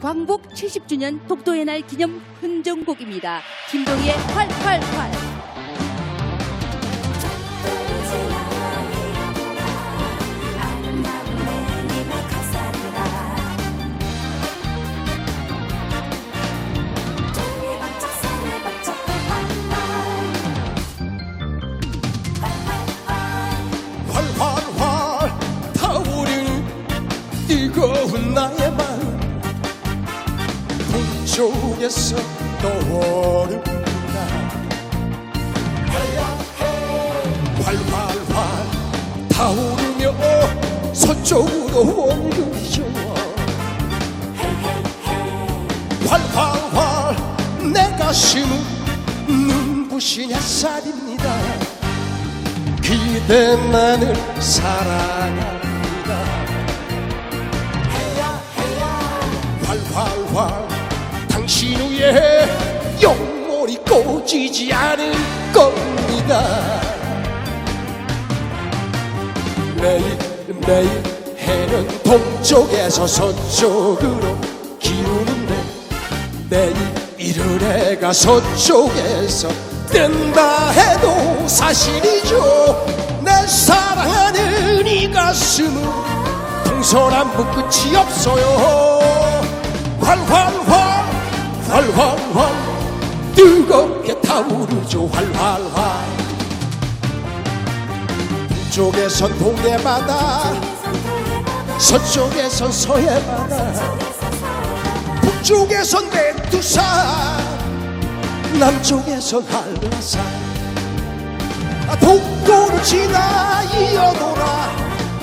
광복 70주년 독도의 날 기념 흥정곡입니다. 김동희의. 활활활 동쪽에서 떠오릅니다. 활활활 타오르며 서쪽으로 옮기죠 활활활 내 가슴은 눈부신 햇살입니다. 그대만을 사랑합 꺼지지 않을 겁니다. 매일 매일 해는 동쪽에서 서쪽으로 기우는데 내일 이른 해가 서쪽에서 뜬다 해도 사실이죠. 내 사랑하는 이 가슴은 동서남북 끝이 없어요. 활활활 활활활 뜨겁게 타오르죠 활활활. 북쪽에선 동해바다 서쪽에선 서해바다 북쪽에선 백두산 남쪽에선 한라산. 아, 독도를 지나 이어돌아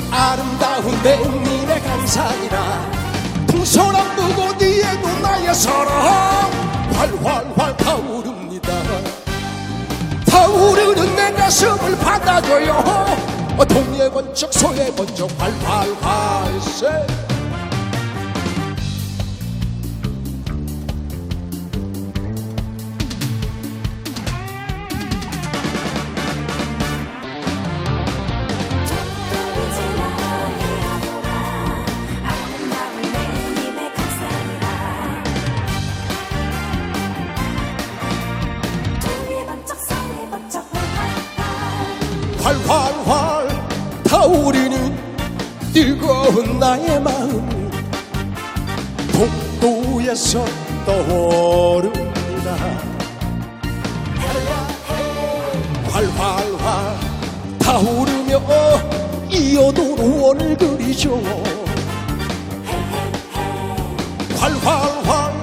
아름다운 백민의 강산이라. 동서남북 어디에도 나의 사랑 활활활 타오르 가슴을 받아줘요. 어, 동해 번쩍 서해 번쩍 활활활 세 활활활 타오르는 뜨거운 나의 마음 독도에서 떠오릅니다. 활활활 타오르며 이어도로원을 그리죠. 활활활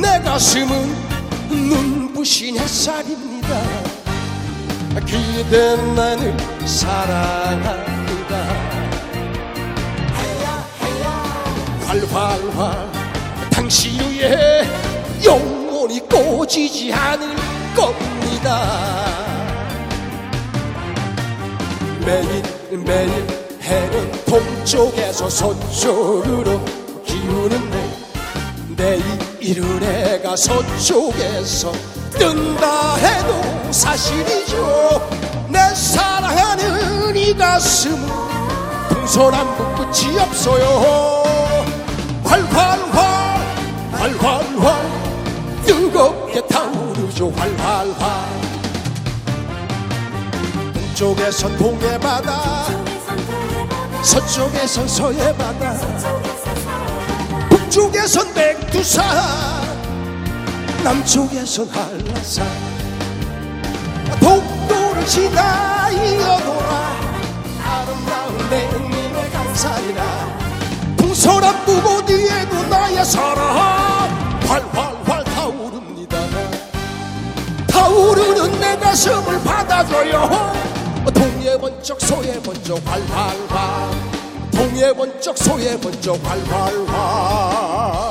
내 가슴은 눈부신 햇살입니다 그대만을 사랑합니다. 활활활 당신 위에 영원히 꺼지지 않을 겁니다. 매일 매일 해는 동쪽에서 서쪽으로 기우는데 내일 이른 해가 서쪽에서 뜬다 해도 사실이죠 내 사랑하는 이 가슴은 동서남북 끝이 없어요. 활활활 활활활 뜨겁게 타오르죠. 활활활. 동쪽에선 동해바다 서쪽에선 서해바다 북쪽에선 백두산 남쪽에선 한라산 독도를 지나 이어돌아 아름다운 내님의 강산이라. 동서남북 어디에도 나의 사랑 활활활 타오릅니다. 타오르는 내 가슴을 받아줘요 동해 번쩍 서해 번쩍 활활활 동해 번쩍 서해 번쩍 활활활